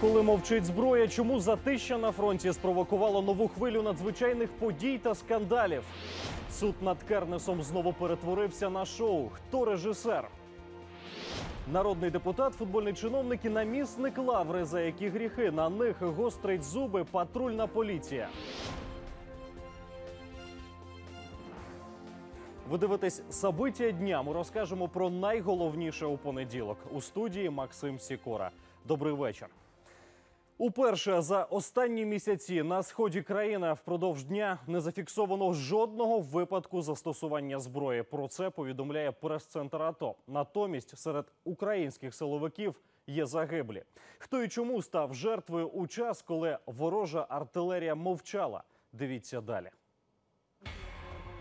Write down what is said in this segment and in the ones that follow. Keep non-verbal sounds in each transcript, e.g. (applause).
Коли мовчить зброя, чому затища на фронті спровокувало нову хвилю надзвичайних подій та скандалів? Суд над Кернесом знову перетворився на шоу. Хто режисер? Народний депутат, футбольний чиновник і намісник лаври, за які гріхи на них гострить зуби патрульна поліція. Ви дивитесь Сабиття дня. Ми розкажемо про найголовніше у понеділок. У студії Максим Сікора. Добрий вечір. Уперше за останні місяці на сході країни впродовж дня не зафіксовано жодного випадку застосування зброї. Про це повідомляє прес-центр АТО. Натомість серед українських силовиків є загиблі. Хто і чому став жертвою у час, коли ворожа артилерія мовчала? Дивіться далі.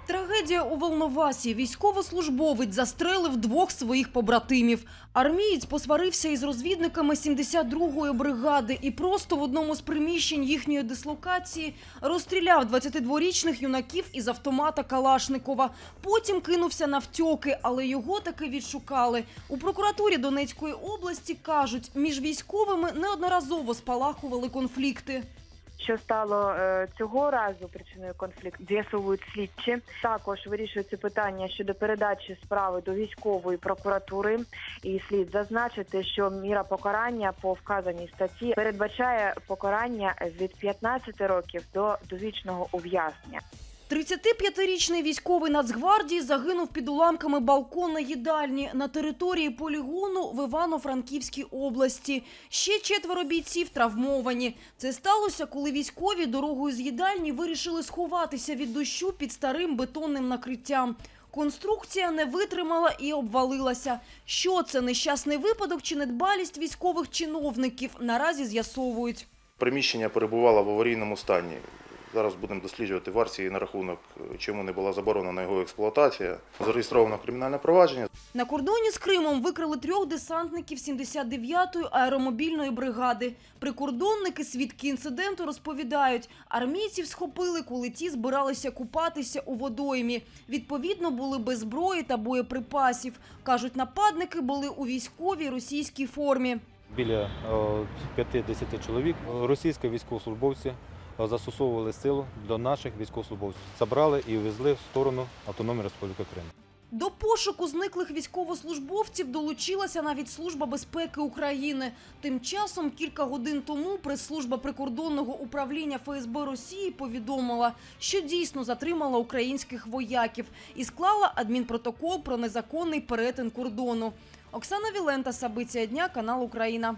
Трагедія у Волновасі. Військовослужбовець застрелив двох своїх побратимів. Армієць посварився із розвідниками 72-ї бригади і просто в одному з приміщень їхньої дислокації розстріляв 22-річних юнаків із автомата Калашникова. Потім кинувся на втьоки, але його таки відшукали. У прокуратурі Донецької області кажуть, між військовими неодноразово спалахували конфлікти. Що стало е, цього разу причиною конфлікту, з'ясовують слідчі. Також вирішується питання щодо передачі справи до військової прокуратури. І слід зазначити, що міра покарання по вказаній статті передбачає покарання від 15 років до довічного ув'язнення. 35-річний військовий Нацгвардії загинув під уламками балкона їдальні на території полігону в Івано-Франківській області. Ще четверо бійців травмовані. Це сталося, коли військові дорогою з їдальні вирішили сховатися від дощу під старим бетонним накриттям. Конструкція не витримала і обвалилася. Що це нещасний випадок чи недбалість військових чиновників? Наразі з'ясовують. Приміщення перебувало в аварійному стані. Зараз будемо досліджувати версії на рахунок, чому не була заборонена його експлуатація. Зареєстровано кримінальне провадження. На кордоні з Кримом викрили трьох десантників 79-ї аеромобільної бригади. Прикордонники, свідки інциденту, розповідають, армійців схопили, коли ті збиралися купатися у водоймі. Відповідно, були без зброї та боєприпасів. Кажуть, нападники були у військовій російській формі. Біля е, 5-10 чоловік російські військовослужбовці е, застосовували силу до наших військовослужбовців. Забрали і везли в сторону Автономної Республіки Крим. До пошуку зниклих військовослужбовців долучилася навіть Служба безпеки України. Тим часом кілька годин тому прес-служба прикордонного управління ФСБ Росії повідомила, що дійсно затримала українських вояків і склала адмінпротокол про незаконний перетин кордону. Оксана Вілента, Сабиція дня, канал Україна.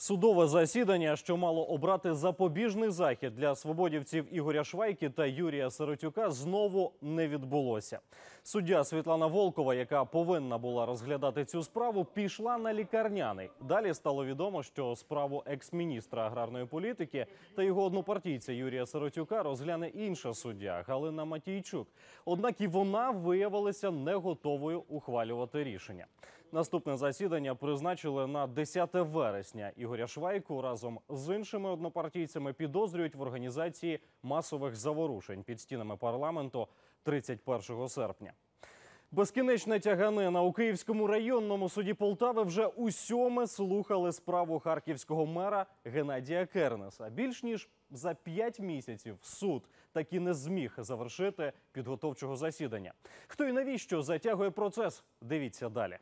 Судове засідання, що мало обрати запобіжний захід для свободівців Ігоря Швайки та Юрія Сиротюка, знову не відбулося. Суддя Світлана Волкова, яка повинна була розглядати цю справу, пішла на лікарняний. Далі стало відомо, що справу екс-міністра аграрної політики та його однопартійця Юрія Сиротюка розгляне інша суддя Галина Матійчук. Однак і вона виявилася не готовою ухвалювати рішення. Наступне засідання призначили на 10 вересня. Ігоря Швайку разом з іншими однопартійцями підозрюють в організації масових заворушень під стінами парламенту 31 серпня. Безкінечна тяганина у Київському районному суді Полтави вже у сьоме слухали справу харківського мера Геннадія Кернеса. Більш ніж за п'ять місяців суд таки не зміг завершити підготовчого засідання. Хто і навіщо затягує процес? Дивіться далі.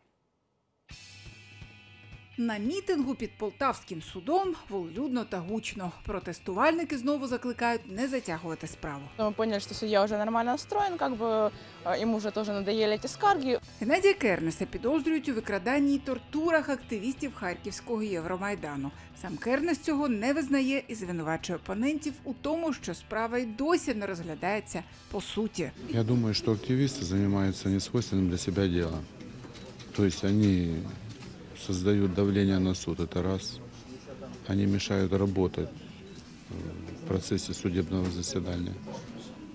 На мітингу під полтавським судом волелюдно та гучно. Протестувальники знову закликають не затягувати справу. Мы поняли, что судья уже нормально настроен, как бы э, ему уже тоже надоели эти скарги. Геннадія Кернеса підозрюють у викраданні й тортурах активістів Харківського Євромайдану. Сам Кернес цього не визнає і звинувачує опонентів у тому, що справа й досі не розглядається по суті. Я думаю, что активисты занимаются несвойственным для себя делом. То есть они создают давление на суд, это раз. Они мешают работать э, в процессе судебного заседания.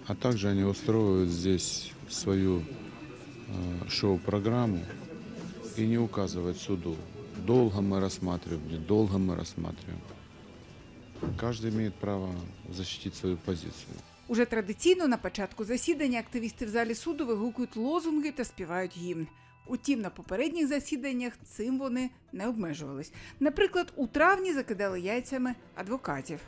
А также они устроивают здесь свою э, шоу-программу и не указывают суду. Долго мы рассматриваем, недолго мы рассматриваем. Каждый имеет право защитить свою позицию. Уже традиційно на початку засідання активісти в залі суду вигукують лозунги та співають гімн. Утім, на попередніх засіданнях цим вони не обмежувались. Наприклад, у травні закидали яйцями адвокатів.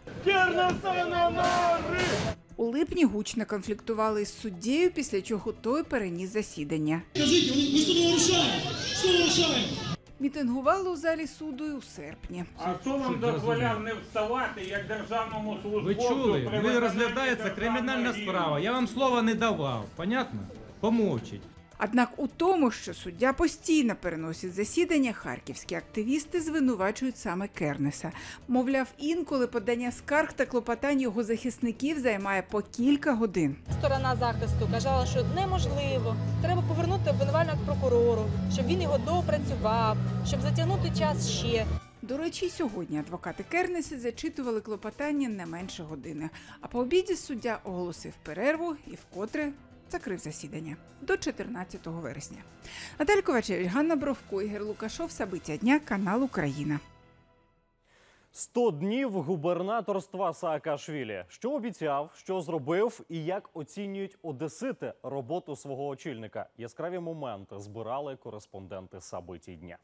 У липні гучно конфліктували із суддєю, після чого той переніс засідання. Нарушаем? Что нарушаем? Мітингували у залі суду й у серпні. А хто вам дозволяв не вставати як державному Ви чули? Ви розглядається кримінальна справа. Я вам слова не давав. Понятно? Помовчіть. Однак у тому, що суддя постійно переносить засідання, харківські активісти звинувачують саме Кернеса. Мовляв, інколи подання скарг та клопотань його захисників займає по кілька годин. Сторона захисту казала, що неможливо. Треба повернути обвинувальник прокурору, щоб він його доопрацював, щоб затягнути час ще. До речі, сьогодні адвокати Кернеса зачитували клопотання не менше години. А по обіді суддя оголосив перерву і вкотре закрив засідання до 14 вересня. Наталя Ковачевич, Ганна Бровко, Ігор Лукашов, Сабиття дня, канал Україна. 100 днів губернаторства Саакашвілі. Що обіцяв, що зробив і як оцінюють одесити роботу свого очільника. Яскраві моменти збирали кореспонденти Сабиті дня.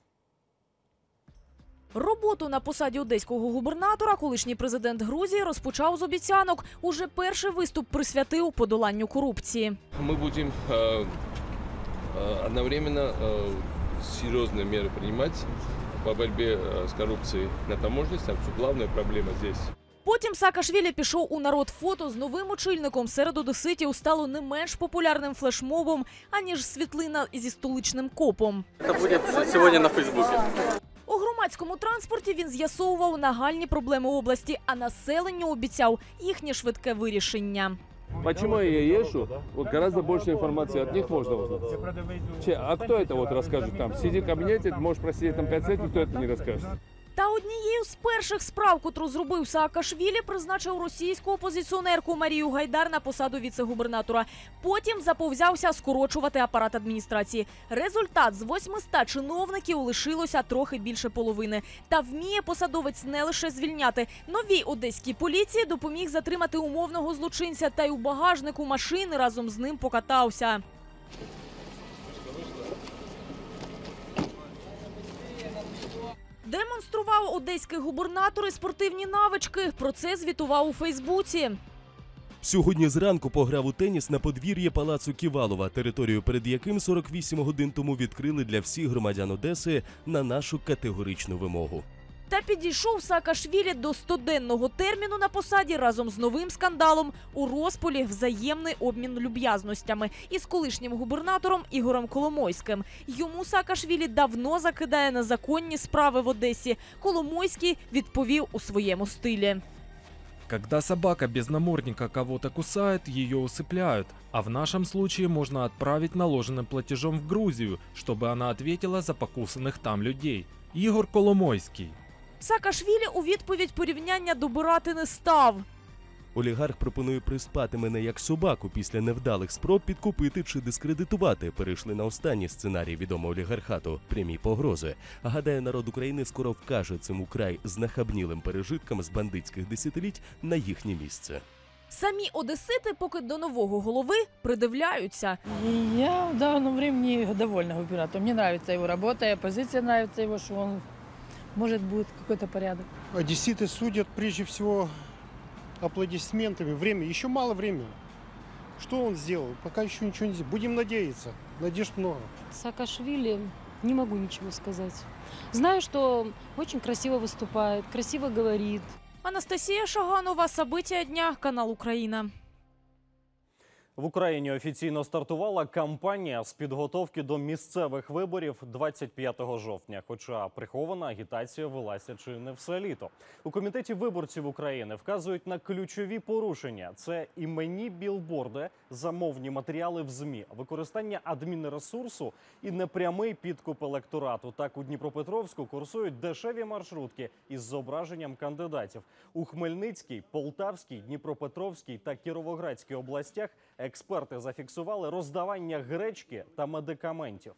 Роботу на посаді одеського губернатора колишній президент Грузії розпочав з обіцянок. Уже перший виступ присвятив подоланню корупції. Мы будем э, э, одновременно э, серьезные меры принимать по борьбе э, с коррупцией на таможне. Там всё главная проблема здесь. Потім Саакашвілі пішов у народ фото з новим очільником. Серед одеситів стало не менш популярним флешмобом, аніж світлина зі столичним копом. Это будет сегодня на Фейсбуке. У громадському транспорті він з'ясовував нагальні проблеми області, а населенню обіцяв їхнє швидке вирішення. Почему я езжу? Вот гораздо больше информации от них можно узнать. Че, а кто это вот расскажет там? Сиди в кабинете, можешь просидеть там 5 лет, никто это не расскажет. Та однією з перших справ, котру зробив Саакашвілі, призначив російську опозиціонерку Марію Гайдар на посаду віце-губернатора. Потім заповзявся скорочувати апарат адміністрації. Результат з 800 чиновників лишилося трохи більше половини. Та вміє посадовець не лише звільняти. Новій одеській поліції допоміг затримати умовного злочинця та й у багажнику машини разом з ним покатався. Демонстрував одеський губернатор і спортивні навички. Про це звітував у Фейсбуці. Сьогодні зранку пограв у теніс на подвір'ї палацу Ківалова, територію перед яким 48 годин тому відкрили для всіх громадян Одеси на нашу категоричну вимогу. Та підійшов Саакашвілі до стоденного терміну на посаді разом з новим скандалом у розпалі взаємний обмін люб'язностями із колишнім губернатором Ігорем Коломойським. Йому Саакашвілі давно закидає незаконні справи в Одесі. Коломойський відповів у своєму стилі. Когда собака без намордника кого-то кусает, ее усыпляют. А в нашем случае можно отправить наложенным платежом в Грузию, чтобы она ответила за покусанных там людей. Ігор Коломойський. Саакашвілі у відповідь порівняння добирати не став. Олігарх пропонує приспати мене як собаку після невдалих спроб підкупити чи дискредитувати. Перейшли на останній сценарій відомого олігархату прямі погрози. Гадаю, народ України скоро вкаже цим украй знахабнілим пережиткам з бандитських десятиліть на їхнє місце. Самі одесити поки до нового голови придивляються. Я в данном времени довольна губернатором. Нравится его работа, и оппозиция нравится его, что он может будет какой-то порядок. Одесситы судят прежде всего аплодисментами. Время, еще мало времени. Что он сделал? Пока еще ничего не сделал. Будем надеяться. Надежд много. Саакашвили не могу ничего сказать. Знаю, что очень красиво выступает, красиво говорит. Анастасія Шаганова, Сабиття дня, канал Україна. В Україні офіційно стартувала кампанія з підготовки до місцевих виборів 25 жовтня. Хоча прихована агітація велася чи не все літо. У комітеті виборців України вказують на ключові порушення: це іменні білборди, замовні матеріали в змі, використання адмінресурсу і непрямий підкуп електорату. Так у Дніпропетровську курсують дешеві маршрутки із зображенням кандидатів у Хмельницькій, Полтавській, Дніпропетровській та Кіровоградській областях. Експерти зафіксували роздавання гречки та медикаментів.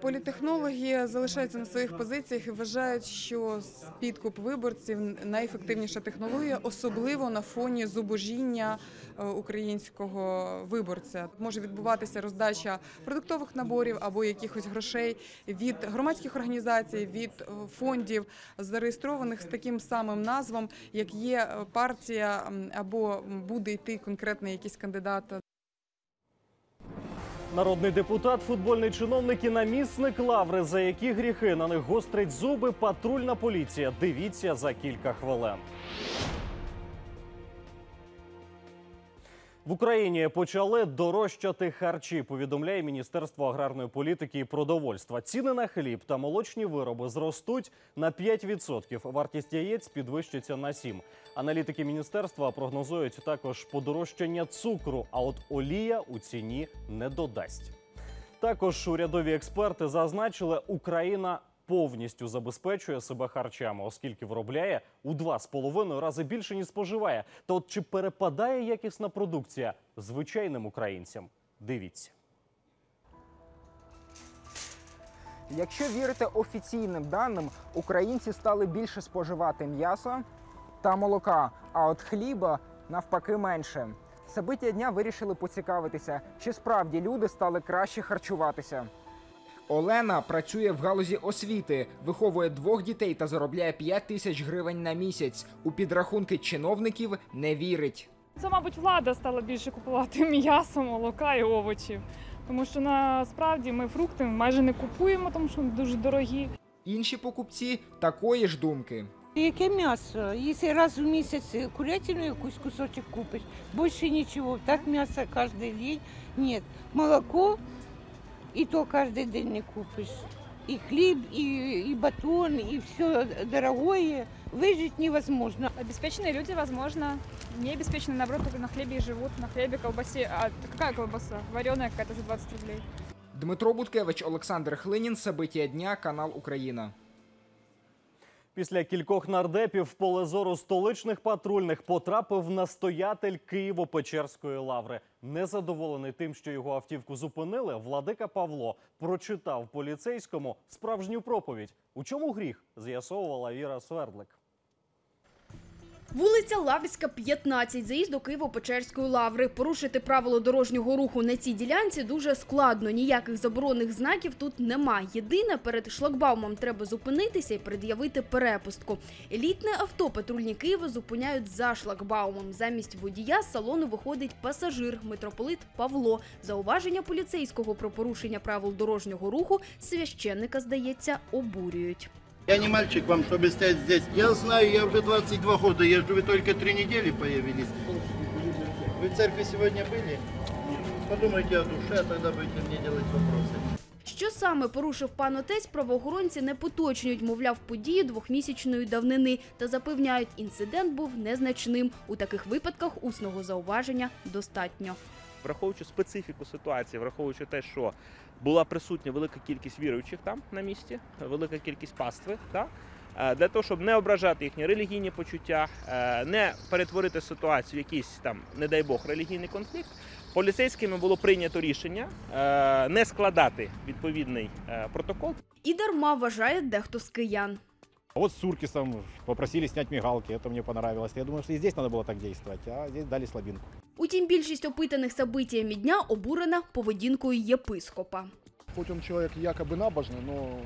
Політехнологи залишаються на своїх позиціях і вважають, що підкуп виборців найефективніша технологія, особливо на фоні зубожіння е, українського виборця. Може відбуватися роздача продуктових наборів або якихось грошей від громадських організацій, від е, фондів, зареєстрованих з таким самим назвом, як є е, партія або буде йти конкретний якийсь кандидат Народний депутат, футбольний чиновник і намісник лаври, за які гріхи на них гострить зуби патрульна поліція. Дивіться за кілька хвилин. В Україні почали дорожчати харчі. Повідомляє Міністерство аграрної політики і продовольства. Ціни на хліб та молочні вироби зростуть на 5%. Вартість яєць підвищиться на 7%. Аналітики міністерства прогнозують також подорожчання цукру. А от олія у ціні не додасть. Також урядові експерти зазначили, Україна повністю забезпечує себе харчами, оскільки виробляє у два з половиною рази більше ніж споживає. Та от чи перепадає якісна продукція звичайним українцям? Дивіться. Якщо вірити офіційним даним, українці стали більше споживати м'яса та молока, а от хліба навпаки менше. Собиття дня вирішили поцікавитися, чи справді люди стали краще харчуватися. Олена працює в галузі освіти, виховує двох дітей та заробляє 5 тисяч гривень на місяць. У підрахунки чиновників не вірить. Це, мабуть, влада стала більше купувати (laughs) м'ясо, молока і овочів. Тому що насправді ми фрукти майже не купуємо, тому що вони дуже дорогі. Інші покупці такої ж думки. Яке м'ясо? Якщо раз в місяць курятину якусь кусочок купиш, більше нічого. Так м'ясо кожен день. Ні. Молоко і то кожен день не купиш. І хліб, і, і батон, и все дорогое. Выжить невозможно. Обеспеченные люди, возможно, не обеспеченные, наоборот, только на хлебе и живут, на хлебе, колбасе. А какая колбаса? Вареная какая-то за 20 рублей. Дмитро Буткевич, Олександр Хлинін, Собиття дня, канал Україна. Після кількох нардепів в поле зору столичних патрульних потрапив настоятель Києво-Печерської лаври. Незадоволений тим, що його автівку зупинили, владика Павло прочитав поліцейському справжню проповідь. У чому гріх? З'ясовувала Віра Свердлик. Вулиця Лаврська, 15, заїзд до Києво-Печерської лаври. Порушити правило дорожнього руху на цій ділянці дуже складно. Ніяких заборонних знаків тут нема. Єдине, перед шлагбаумом треба зупинитися і пред'явити перепустку. Елітне авто патрульні Києва зупиняють за шлагбаумом. Замість водія з салону виходить пасажир, митрополит Павло. Зауваження поліцейського про порушення правил дорожнього руху священника, здається, обурюють. Я не мальчик вам, чтобы стоять здесь. Я знаю, я уже 22 года езжу, вы только три недели появились. Вы в церкви сегодня были? Подумайте о душе, а тогда будете мне делать вопросы. Що саме порушив пан отець, правоохоронці не поточнюють, мовляв, події двохмісячної давнини та запевняють, інцидент був незначним. У таких випадках усного зауваження достатньо. враховуючи специфіку ситуації, враховуючи те, що була присутня велика кількість віруючих там на місці, велика кількість пастви, та, е, для того, щоб не ображати їхні релігійні почуття, е, не перетворити ситуацію в якийсь там, не дай Бог, релігійний конфлікт. Поліцейськими було прийнято рішення е, не складати відповідний протокол. І дарма вважає дехто з киян. Вот с Суркисом попросили снять мигалки, это мне понравилось. Я думаю, что и здесь надо было так действовать, а здесь дали слабинку. Утім, більшість опитаних событиями дня обурена поведінкою єпископа. Хоть он человек якобы набожный, но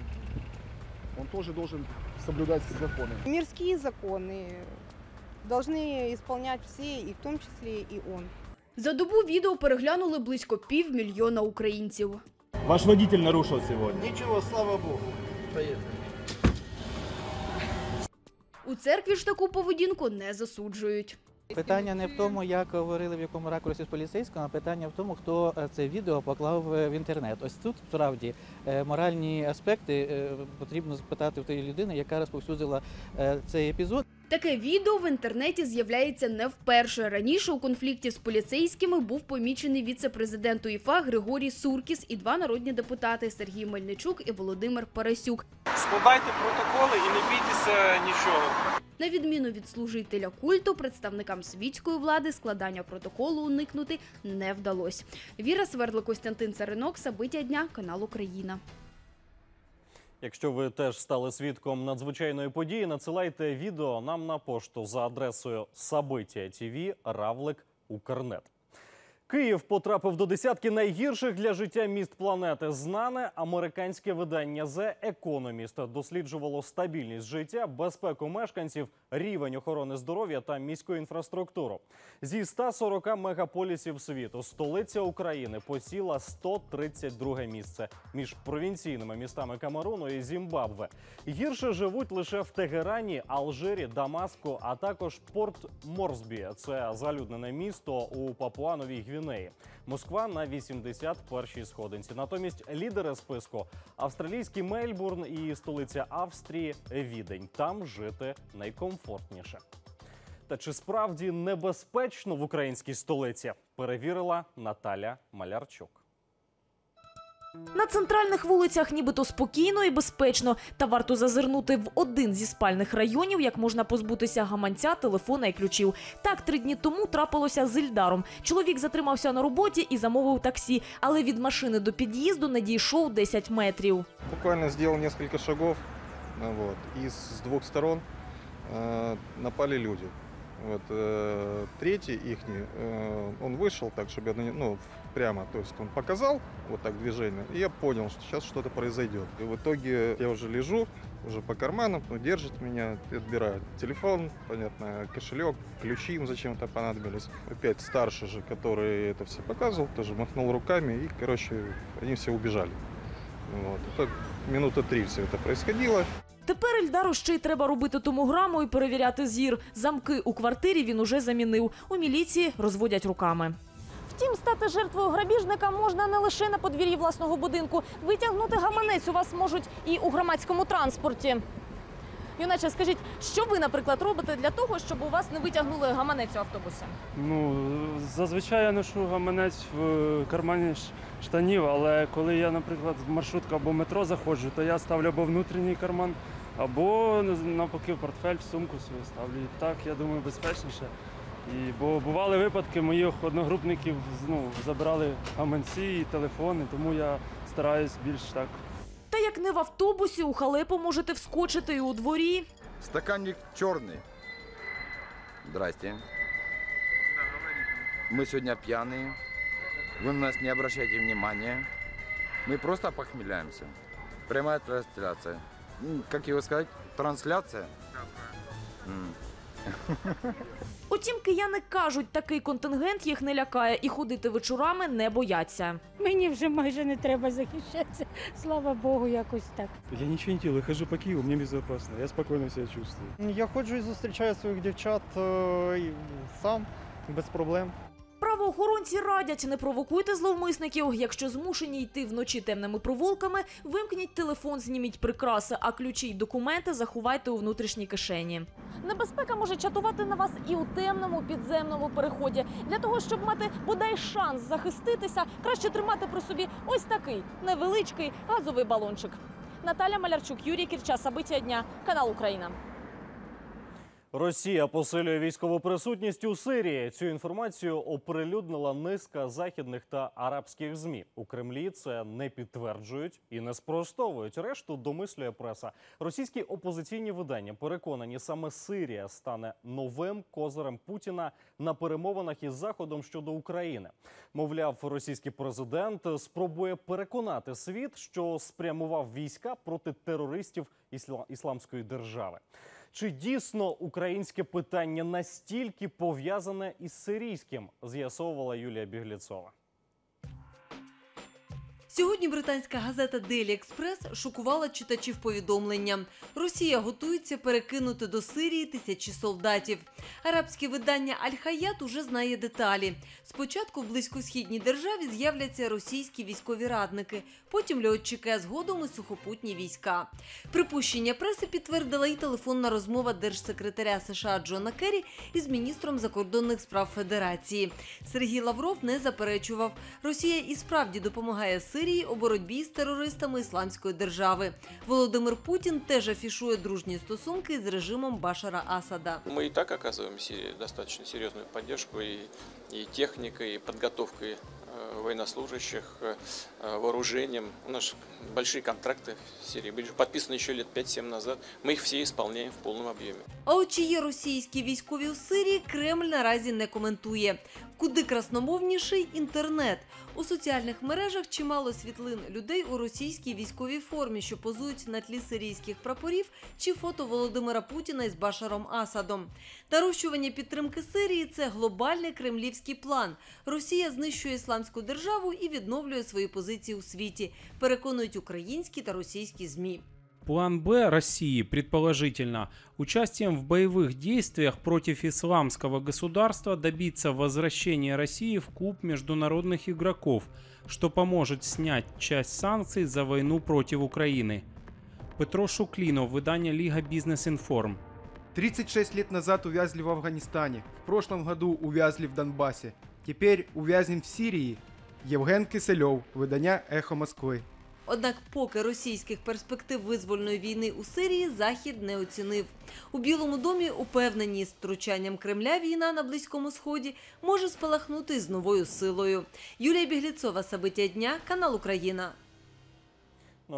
он тоже должен соблюдать все законы. Мирские законы должны исполнять все, и в том числе и он. За добу відео переглянули близько півмільйона українців. Ваш водитель нарушил сегодня. Ничего, слава Богу. Поехали. У церкві ж таку поведінку не засуджують. Питання не в тому, як говорили в якому ракурсі з поліцейського, а питання в тому, хто е, це відео поклав е, в інтернет. Ось тут справді е, моральні аспекти потрібно спитати в тієї людини, яка розповсюдила цей епізод. Таке відео в інтернеті з'являється не вперше. Раніше у конфлікті з поліцейськими був помічений віце-президент УЄФА Григорій Суркіс і два народні депутати Сергій Мельничук і Володимир Парасюк. Складайте протоколи і не бійтеся нічого. На відміну від служителя культу, представникам світської влади складання протоколу уникнути не вдалося. Віра Свердло, Костянтин Царинок, Сабиття дня, канал Україна. Якщо ви теж стали свідком надзвичайної події, надсилайте відео нам на пошту за адресою ТВ Равлик Укрнет. Київ потрапив до десятки найгірших для життя міст планети. Знане американське видання The Economist досліджувало стабільність життя, безпеку мешканців, рівень охорони здоров'я та міську інфраструктуру. Зі 140 мегаполісів світу столиця України посіла 132 місце між провінційними містами Камеруну і Зімбабве. Гірше живуть лише в Тегерані, Алжирі, Дамаску, а також Порт Морсбі. Це залюднене місто у Папуановій Гвінеї. Москва на 81-й сходинці. Натомість лідери списку австралійський Мельбурн і столиця Австрії Відень. Там жити найкомфортніше. Та чи справді небезпечно в українській столиці? Перевірила Наталя Малярчук. На центральних вулицях нібито спокійно і безпечно. Та варто зазирнути в один зі спальних районів, як можна позбутися гаманця, телефона і ключів. Так три дні тому трапилося з Ільдаром. Чоловік затримався на роботі і замовив таксі, але від машини до під'їзду не дійшов 10 метрів. Буквально сделал несколько шагов, а, вот, и с сторон э, напали люди. Вот, э, третий ихний, э, он вышел так, чтобы я, ну, прямо, то есть он показал вот так движение, и я понял, что сейчас что-то произойдет. И в итоге я уже лежу, уже по карманам, ну, держит меня, отбирают телефон, понятно, кошелек, ключи им зачем-то понадобились. Опять старший же, который это все показывал, тоже махнул руками, и, короче, они все убежали. Вот. Это минута три все это происходило. Тепер Ільдару ще й треба робити томограму і перевіряти зір. Замки у квартирі він уже замінив. У міліції розводять руками. Втім, стати жертвою грабіжника можна не лише на подвір'ї власного будинку. Витягнути гаманець у вас можуть і у громадському транспорті. Юначе, скажіть, що ви, наприклад, робите для того, щоб у вас не витягнули гаманець у автобусі? Ну, зазвичай я ношу гаманець в кармані штанів, але коли я, наприклад, в маршрутку або метро заходжу, то я ставлю або внутрішній карман, або навпаки в портфель, в сумку свою ставлю. І так, я думаю, безпечніше. І, бо бували випадки, моїх одногрупників ну, забрали гаманці і телефони, тому я стараюсь більш так Та як не в автобусі, у халепу можете вскочити і у дворі. Стаканник черный. Здрасте. Мы сегодня пьяные. Вы на нас не обращайте внимания. Мы просто похмеляемся. Прямая трансляция. М, Как его сказать? Трансляция? М. Утім, кияни кажуть, такий контингент їх не лякає і ходити вечорами не бояться. Мені вже майже не треба захищатися. Слава Богу, якось так. Я нічого не делаю, хожу по Києву, мені безпечно, я спокійно себе чувствую. Я ходжу і зустрічаю своїх дівчат е, сам без проблем. Правоохоронці радять, не провокуйте зловмисників. Якщо змушені йти вночі темними провулками, вимкніть телефон, зніміть прикраси, а ключі й документи заховайте у внутрішній кишені. Небезпека може чатувати на вас і у темному підземному переході. Для того, щоб мати бодай шанс захиститися, краще тримати при собі ось такий невеличкий газовий балончик. Наталя Малярчук, Юрій Кірча, Сабиття дня, канал Україна. Росія посилює військову присутність у Сирії. Цю інформацію оприлюднила низка західних та арабських змі. У Кремлі це не підтверджують і не спростовують. Решту домислює преса. Російські опозиційні видання переконані, саме Сирія стане новим козирем Путіна на перемовинах із Заходом щодо України. Мовляв, російський президент спробує переконати світ, що спрямував війська проти терористів ісламської держави. Чи дійсно українське питання настільки пов'язане із сирійським? З'ясовувала Юлія Бігліцова. Сьогодні британська газета Daily Express шокувала читачів повідомленням. Росія готується перекинути до Сирії тисячі солдатів. Арабське видання Аль-Хаят уже знає деталі. Спочатку в близькосхідній державі з'являться російські військові радники, потім льотчики, а згодом і сухопутні війська. Припущення преси підтвердила і телефонна розмова держсекретаря США Джона Керрі із міністром закордонних справ Федерації. Сергій Лавров не заперечував. Росія і справді допомагає Сирії у боротьбі з терористами Ісламської держави. Володимир Путін теж афішує дружні стосунки з режимом Башара Асада. Мы и так оказываем Сирии достаточно серьезную поддержку и, и техникой, и подготовкой э, военнослужащих, э, э, вооружением. У нас большие контракты в Сирии были подписаны еще лет 5-7 назад. Мы их все исполняем в полном объеме. А от чи є російські військові у Сирії, Кремль наразі не коментує. Куди красномовніший інтернет. У соціальних мережах чимало світлин людей у російській військовій формі, що позують на тлі сирійських прапорів чи фото Володимира Путіна із Башаром Асадом. Нарощування підтримки Сирії це глобальний кремлівський план. Росія знищує ісламську державу і відновлює свої позиції у світі. Переконують українські та російські змі. План Б России, предположительно, участием в боевых действиях против исламского государства добиться возвращения России в клуб международных игроков, что поможет снять часть санкций за войну против Украины. Петро Шуклинов, выдание Лига Бизнес Информ. 36 лет назад увязли в Афганистане, в прошлом году увязли в Донбассе, теперь увязнем в Сирии. Євген Киселев, видання Ехо Москви. Однак, поки російських перспектив визвольної війни у Сирії Захід не оцінив. У Білому домі упевнені, з втручанням Кремля війна на Близькому Сході може спалахнути з новою силою. Юлія Бігліцова, Сабиття дня, канал Україна.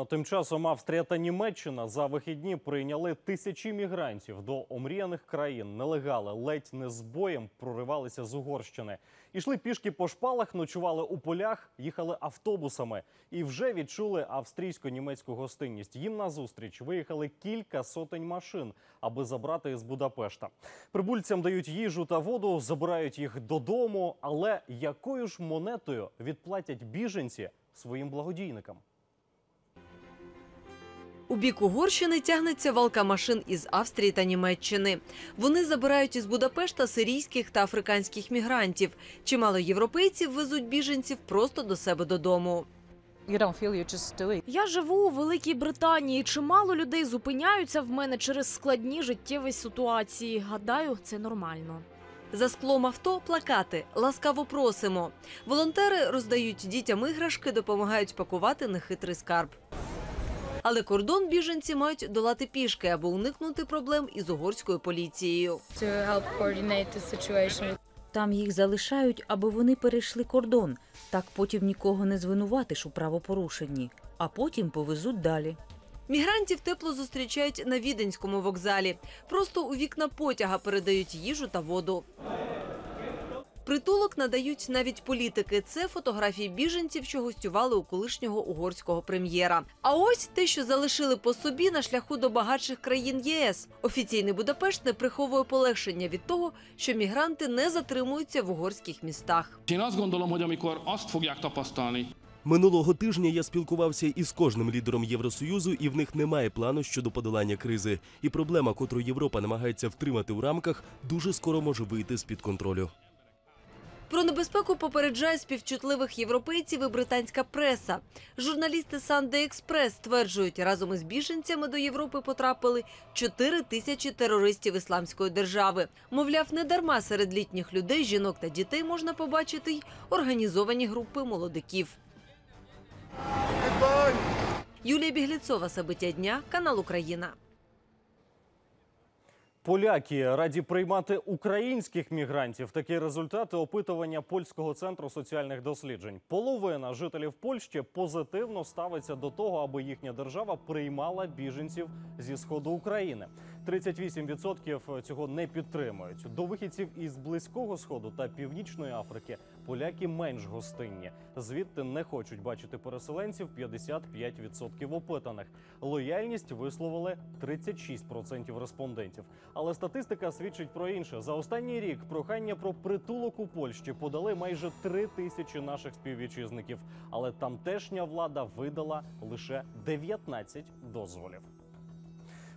Тим часом Австрія та Німеччина за вихідні прийняли тисячі мігрантів до омріяних країн. Нелегали ледь не з боєм проривалися з Угорщини. Ішли пішки по шпалах, ночували у полях, їхали автобусами і вже відчули австрійсько-німецьку гостинність. Їм назустріч виїхали кілька сотень машин, аби забрати із Будапешта. Прибульцям дають їжу та воду, забирають їх додому. Але якою ж монетою відплатять біженці своїм благодійникам? У бік Угорщини тягнеться валка машин із Австрії та Німеччини. Вони забирають із Будапешта сирійських та африканських мігрантів. Чимало європейців везуть біженців просто до себе додому. Я живу у Великій Британії. Чимало людей зупиняються в мене через складні життєві ситуації. Гадаю, це нормально. За склом авто плакати ласкаво просимо. Волонтери роздають дітям іграшки, допомагають пакувати нехитрий скарб. Але кордон біженці мають долати пішки, аби уникнути проблем із угорською поліцією. Там їх залишають, аби вони перейшли кордон. Так потім нікого не звинуватиш у правопорушенні, а потім повезуть далі. Мігрантів тепло зустрічають на віденському вокзалі. Просто у вікна потяга передають їжу та воду. Притулок надають навіть політики. Це фотографії біженців, що гостювали у колишнього угорського прем'єра. А ось те, що залишили по собі на шляху до багатших країн ЄС. Офіційний Будапешт не приховує полегшення від того, що мігранти не затримуються в угорських містах. Минулого тижня я спілкувався із кожним лідером Євросоюзу, і в них немає плану щодо подолання кризи. І проблема, котру Європа намагається втримати у рамках, дуже скоро може вийти з під контролю. Про небезпеку попереджає співчутливих європейців і британська преса. Журналісти Sunday Express стверджують, разом із біженцями до Європи потрапили 4 тисячі терористів ісламської держави. Мовляв, не дарма серед літніх людей, жінок та дітей можна побачити й організовані групи молодиків. Юлія Бігліцова, Сабиття дня, канал Україна. Поляки раді приймати українських мігрантів. Такі результати опитування польського центру соціальних досліджень. Половина жителів Польщі позитивно ставиться до того, аби їхня держава приймала біженців зі сходу України. 38% цього не підтримують. До вихідців із близького сходу та північної Африки поляки менш гостинні. Звідти не хочуть бачити переселенців 55% опитаних. Лояльність висловили 36% респондентів. Але статистика свідчить про інше. За останній рік прохання про притулок у Польщі подали майже три тисячі наших співвітчизників. Але тамтешня влада видала лише 19 дозволів.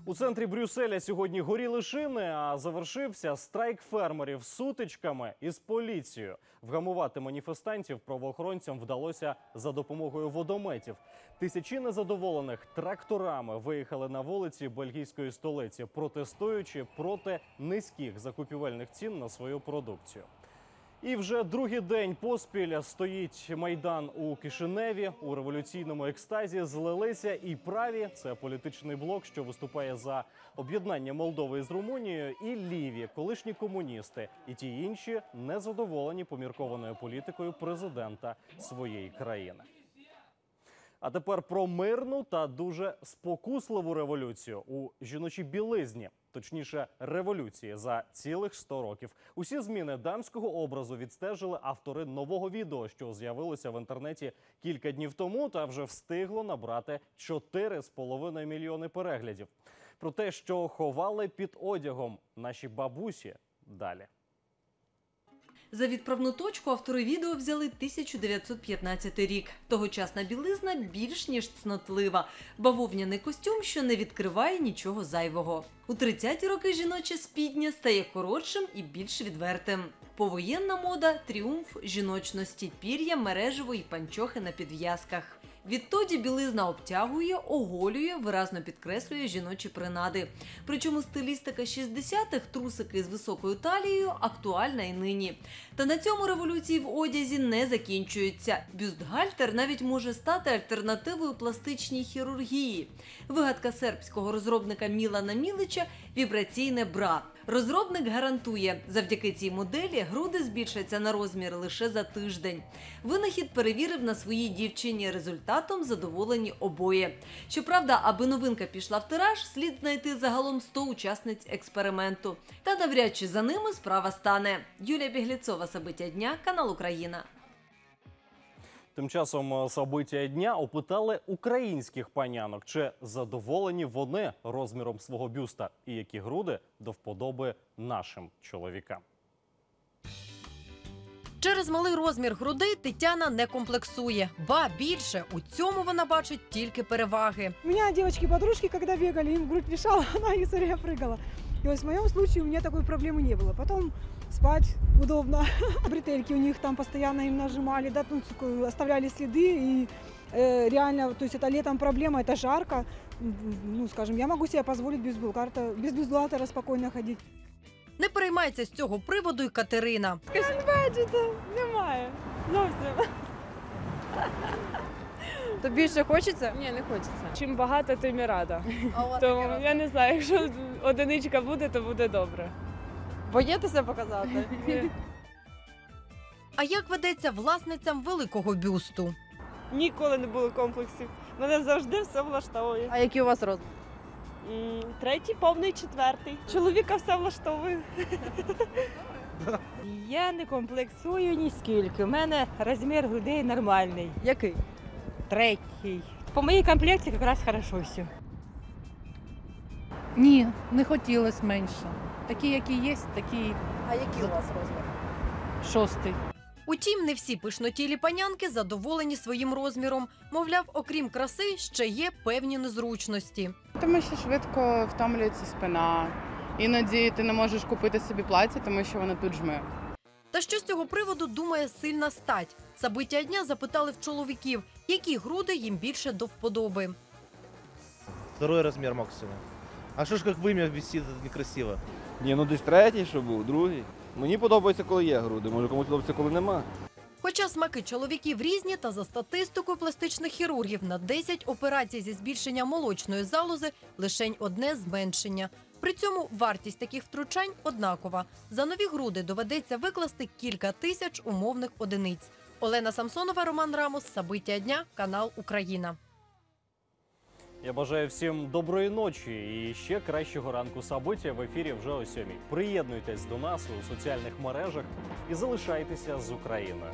У центрі Брюсселя сьогодні горіли шини, а завершився страйк фермерів сутичками із поліцією. Вгамувати маніфестантів правоохоронцям вдалося за допомогою водометів. Тисячі незадоволених тракторами виїхали на вулиці бельгійської столиці, протестуючи проти низьких закупівельних цін на свою продукцію. І вже другий день поспіль стоїть майдан у Кишиневі. У революційному екстазі злилися і праві. Це політичний блок, що виступає за об'єднання Молдови з Румунією, і ліві, колишні комуністи, і ті інші незадоволені поміркованою політикою президента своєї країни. А тепер про мирну та дуже спокусливу революцію у жіночій білизні, точніше, революції за цілих 100 років. Усі зміни дамського образу відстежили автори нового відео, що з'явилося в інтернеті кілька днів тому, та вже встигло набрати 4,5 мільйони переглядів. Про те, що ховали під одягом наші бабусі, далі. За відправну точку автори відео взяли 1915 рік. Тогочасна білизна більш ніж цнотлива. Бавовняний костюм, що не відкриває нічого зайвого. У 30-ті роки жіноче спідня стає коротшим і більш відвертим. Повоєнна мода тріумф жіночності, пір'я, мережево і панчохи на підв'язках. Відтоді білизна обтягує, оголює, виразно підкреслює жіночі принади. Причому стилістика 60-х, трусики з високою талією, актуальна і нині. Та на цьому революції в одязі не закінчуються. Бюстгальтер навіть може стати альтернативою пластичній хірургії. Вигадка сербського розробника Мілана Мілича вібраційне бра. Розробник гарантує, завдяки цій моделі груди збільшаться на розмір лише за тиждень. Винахід перевірив на своїй дівчині. Результатом задоволені обоє. Щоправда, аби новинка пішла в тираж, слід знайти загалом 100 учасниць експерименту. Та навряд чи за ними справа стане. Юлія Бігліцова, Сабиття дня, канал Україна. Тим часом е, собиття дня опитали українських панянок, чи задоволені вони розміром свого бюста і які груди до вподоби нашим чоловікам. Через малий розмір грудей Тетяна не комплексує, ба більше у цьому вона бачить тільки переваги. У меня девочки-подружки, когда бегали, им грудь мешала, она (laughs) и смотря прыгала. И вот в моем случае у меня такой проблемы не было. Потом спать удобно. (laughs) Бретельки у них там постоянно им нажимали, да, ну, такое, оставляли следы. И э, реально, то есть это летом проблема, это жарко. М, Ну, скажем, я могу себе позволить без бюстгальтера, без бюстгальтера спокойно ходить. Не переймається з цього приводу й Катерина. Скажіть, бачите, немає. Зовсім. То більше хочеться? Ні, не хочеться. Чим багато, тим і рада. А у вас Тому яка я не знаю, якщо одиничка буде, то буде добре. Боїтеся показати? (laughs) А як ведеться власницям великого бюсту? Ніколи не було комплексів. Мене завжди все влаштовує. А який у вас розмір? Третій, повний, четвертий. Чоловіка все влаштовує. (laughs) Я не комплексую ніскільки. У мене розмір грудей нормальний. Який? Третій. По моїй комплекції якраз хорошо все. Ні, не хотілося менше. Такі, які є, такі А який у вас розмір? шостий. Утім, не всі пишнотілі панянки задоволені своїм розміром. Мовляв, окрім краси, ще є певні незручності. Тому що швидко втомлюється спина. Іноді ти не можеш купити собі плаття, тому що воно тут жме. Та що з цього приводу думає сильна стать? Забиття дня запитали в чоловіків, які груди їм більше до вподоби. Второй размер максимум. А що ж як вим'я висить, це некрасиво. Ні, ну десь третій, що був, другий. Мені подобається, коли є груди, може комусь подобається, коли нема. Хоча смаки чоловіків різні, та за статистикою пластичних хірургів на 10 операцій зі збільшення молочної залози лишень одне зменшення. При цьому вартість таких втручань однакова. За нові груди доведеться викласти кілька тисяч умовних одиниць. Олена Самсонова, Роман Рамос, Сабиття дня, канал Україна. Я бажаю всім доброї ночі і ще кращого ранку события в ефірі вже о сьомій. Приєднуйтесь до нас у соціальних мережах і залишайтеся з Україною.